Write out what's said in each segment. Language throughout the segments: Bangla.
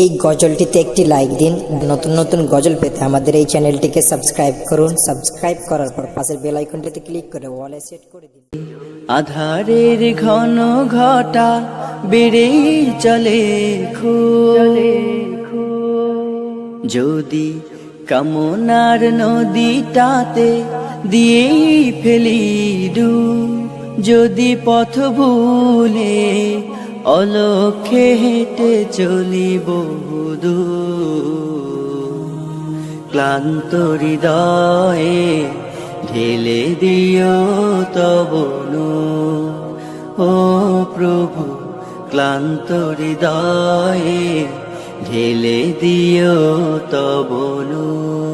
এই গজলটিতে একটি লাইক দিন। নতুন নতুন গজল পেতে আমাদের এই চ্যানেলটিকে সাবস্ক্রাইব করুন। সাবস্ক্রাইব করার পর পাশের বেল আইকনটিতে ক্লিক করে ওয়ালে সেট করে দিন। আধারের ঘন ঘটা বেড়েই চলে খো যদি কামনার নদীটাতে দিয়েই ফেলি ডু যদি পথ ভুলে অলক্ষে হেঁটে চলি বহুদূর ক্লান্ত হৃদয়ে ঢেলে দিও তবনু ও প্রভু, ক্লান্ত হৃদয়ে ঢেলে দিও তবনু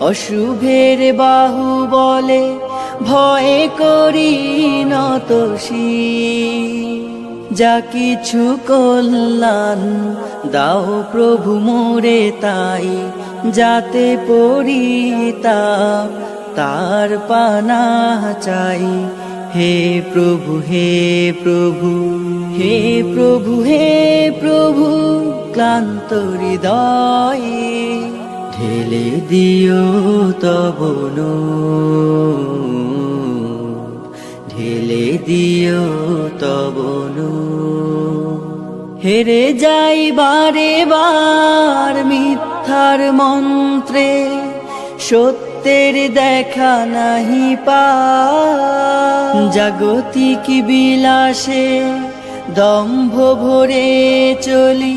অশুভের বাহু বলে ভয়ে করি নতসী যা কিছু কল্যাণ দাও প্রভু মোরে তাই, যাতে পড়িতা তার পানা চাই। হে প্রভু হে প্রভু হে প্রভু হে প্রভু, ক্লান্ত হৃদয়ে ঢেলে দিও তবনু ঢেলে দিও তবনু হেরে যাই বারে বার মিথ্যার মন্ত্রে, সত্যের দেখা নাহি পা। জাগতিক বিলাসে দম্ভ ভরে চলি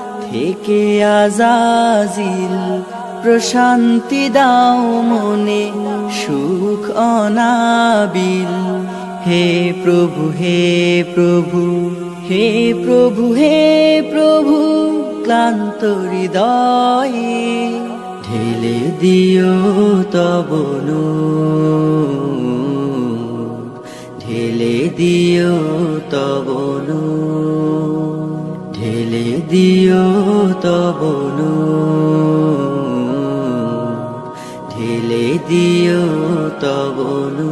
থেকে আজাজিল প্রশান্তি দাও মনে, সুখ অনাবিল। হে প্রভু হে প্রভু হে প্রভু হে প্রভু, ক্লান্ত হৃদয়ে ঢেলে দিও তবনু ঢেলে দিও তবনু ঢেলে দিও তবনু ঢেলে দিও তবনু